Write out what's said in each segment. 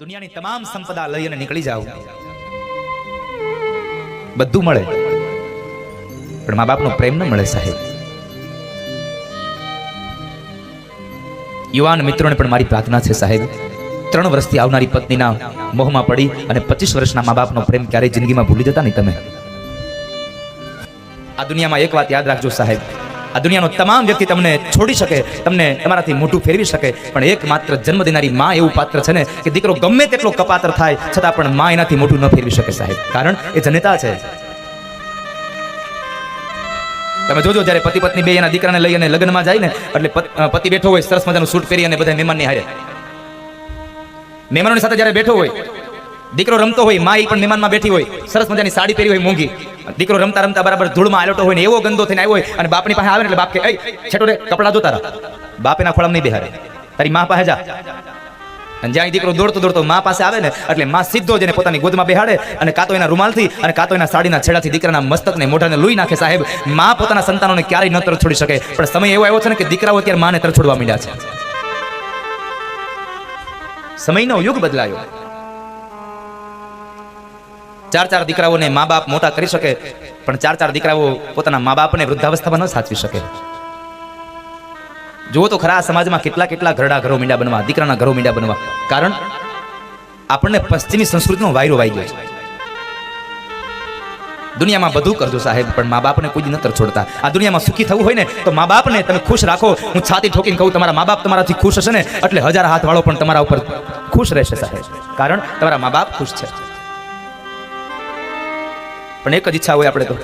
દુનિયાની તમામ સંપદા લઈ અને નીકળી જાવ બધું મળે. પણ મા બાપનો પ્રેમ ન મળે, સાહેબ. યુવાન મિત્રોને પણ મારી પ્રાર્થના છે, સાહેબ. ત્રણ વર્ષથી આવનારી પત્નીના મોહમાં પડી અને પચીસ વર્ષના મા બાપનો પ્રેમ ક્યારેય જિંદગીમાં ભૂલી જતા નહીં તમે. આ દુનિયામાં એક વાત યાદ રાખજો, સાહેબ. આ દુનિયાનો તમામ વ્યક્તિ તમને છોડી શકે, તમને તમારાથી મોઢું ફેરવી શકે. પણ એકમાત્ર જન્મ દેનારી માં એવું પાત્ર છે ને કે દીકરો ગમે તેટલો કપાતર થાય, છતાં પણ માં એનાથી મોઢું ન ફેરવી શકે સાહેબ. કારણ એ જનેતા છે. તમે જોજો, જ્યારે પતિ પત્ની બે એના દીકરાને લઈ અને લગ્નમાં જાય ને, એટલે પતિ બેઠો હોય, સરસ મજાનું સૂટ પહેરી અને બધા મહેમાનની હારે. મહેમાનોની સાથે જ્યારે બેઠો હોય, દીકરો રમતો હોય, મા એ પણ મહેમાનમાં બેઠી હોય, સરસ મજાની સાડી પહેરી હોય મોંઘી. દીકરો રમતા રમતા બરાબર ધૂળમાં આલોટો હોય ને એવો ગંદો થઈને આવ્યો હોય અને બાપની પાસે આવે એટલે બાપ કે "એય, છેટો રે કપડા જો તારા બાપેના ખોળામાં નહીં બેહારે. તારી માં પાસે જા. અને જ્યાં દીકરો દોડતો દોડતો માં પાસે આવે ને એટલે માં સીધો જ એને પોતાની ગોદમાં બેહાડે અને કાં તો એના રૂમાલથી અને કાં તો એના સાડીના છેડાથી દીકરાના મસ્તકને મોઢાને લૂઈ નાખે સાહેબ. માં પોતાના સંતાનોને ક્યારેય ન તરફ છોડી શકે. પણ સમય એવો આવ્યો છે ને કે દીકરાઓ અત્યારે માને તરફ છોડવા માંડ્યા છે. સમયનો યુગ બદલાયો. ચાર ચાર દીકરાઓને મા બાપ મોટા કરી શકે, પણ ચાર ચાર દીકરાઓ પોતાના મા બાપને વૃદ્ધાવસ્થામાં ન સાચવી શકે. જુઓ તો ખરા સમાજમાં કેટલા કેટલા ઘરડા ઘરો મીંડા બનવા, દીકરાના ઘરો મીંડા બનવા. કારણ, આપણને પશ્ચિમી સંસ્કૃતિનો વાયરો વાઈ ગયો છે. દુનિયામાં બધું કરજો સાહેબ, પણ મા બાપને કોઈ નતર છોડતા. આ દુનિયામાં સુખી થવું હોય ને, તો મા બાપને તમે ખુશ રાખો. હું છાતી ઠોકીને કહું, તમારા મા બાપ તમારાથી ખુશ હશે ને, એટલે હજાર હાથ વાળો પણ તમારા ઉપર ખુશ રહેશે સાહેબ. કારણ, તમારા મા બાપ ખુશ છે. પણ એક જ ઈચ્છા હોય આપણે તો.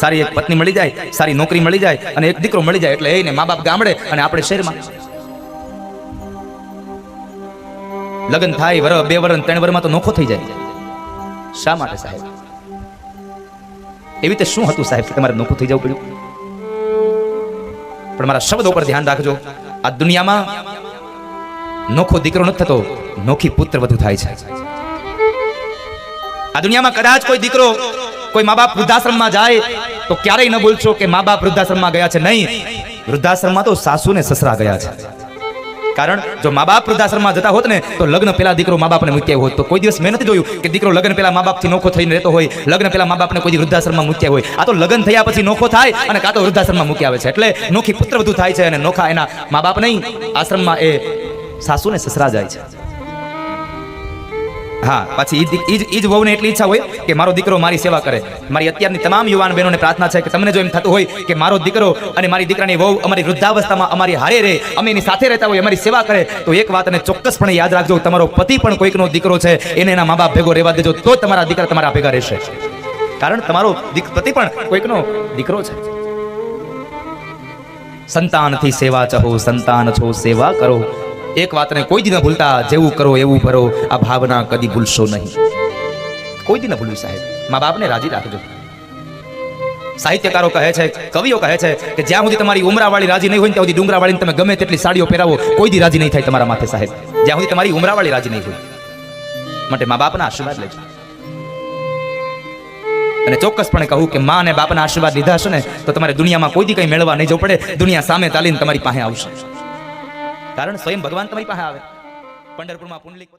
સારી એક પત્ની મળી જાય, સારી નોકરી મળી જાય અને એક દીકરો મળી જાય એટલે એને મા બાપ ગામડે અને આપણે શહેરમાં. લગ્ન થાય, વર, બે વર ત્રણ વરમાં તો નોખો થઈ જાય. શા માટે સાહેબ? એવી રીતે શું હતું સાહેબ કે તમારે નોખું થઈ જવું પડ્યું? પણ મારા શબ્દો પર ધ્યાન રાખજો. આ દુનિયામાં નોખો દીકરો નથી થતો, નોખી પુત્ર વધુ થાય છે. આ દુનિયામાં કદાચ કોઈ દીકરો કોઈ મા બાપ વૃદ્ધાશ્રમમાં જાય, તો ક્યારેય ન ભૂલશો કે મા બાપ વૃદ્ધાશ્રમમાં ગયા છે. નહીં. વૃદ્ધાશ્રમમાં તો સાસુ ને સસરા ગયા છે. કારણ જો મા બાપ વૃદ્ધાશ્રમમાં જતા હોત ને, તો લગ્ન પહેલા દીકરો મા બાપને મૂક્યા હોત. તો કોઈ દિવસ મેં નથી જોયું કે દીકરો લગ્ન પહેલા મા બાપથી નોખો થઈને રહેતો હોય, લગ્ન પહેલા મા બાપને કોઈ વૃદ્ધાશ્રમમાં મૂક્યા હોય. આ તો લગ્ન થયા પછી નોખો થાય અને કાં તો વૃદ્ધાશ્રમમાં મૂકી આવે છે. એટલે નોખી પુત્ર વધુ થાય છે અને નોખા એના મા બાપ નહીં. આશ્રમમાં એ સાસુ ને સસરા જાય છે. હા, પછી એ જ વહુને એટલી ઈચ્છા હોય કે મારો દીકરો મારી સેવા કરે. મારી અત્યારની તમામ યુવાન બહેનોને પ્રાર્થના છે કે તમને જો એમ થતું હોય કે મારો દીકરો અને મારી દીકરાની વહુ અમારી વૃદ્ધાવસ્થામાં અમારી હારે રહે, અમે એની સાથે રહેતા હોય, અમારી સેવા કરે, તો એક વાતને ચોક્કસપણે યાદ રાખજો, તમારો પતિ પણ કોઈકનો દીકરો છે, એને એના મા બાપ ભેગો રહેવા દેજો, તો તમારા દીકરા તમારા ભેગા રહેશે. કારણ તમારો પતિ પણ કોઈકનો દીકરો છે. સંતાનથી સેવા ચહો, સંતાન છો, સેવા કરો. એક વાતને કોઈ દી ભૂલતા જેવું કરો, એવું ભરો, આ ભાવના કદી ભૂલશો નહીં. કોઈ દી ન ભૂલવી સાહેબ, મા બાપને રાજી રાખજો. સાહિત્યકારો કહે છે, કવિઓ કહે છે કે જ્યાં સુધી તમારી ઉમરાવાળી રાજી નહીં હોય ત્યાં સુધી ડુંગરાવાળીને તમે ગમે તેટલી સાડીઓ પહેરાવો, કોઈ દી રાજી નહીં થાય તમારા માથે સાહેબ. જ્યાં સુધી તમારી ઉમરાવાળી રાજી નહીં હોય. માટે મા બાપના આશીર્વાદ લેજો. અને ચોક્કસપણે કહું કે મા અને બાપના આશીર્વાદ લીધા હશે ને, તો તમારે દુનિયામાં કોઈ દી કંઈ મેળવવા નહીં જવું પડે, દુનિયા સામે ચાલીને તમારી પાસે આવશે. કારણ સ્વયં ભગવાન તમારી પાસે આવે. પંઢરપુરમાં પુંડલિક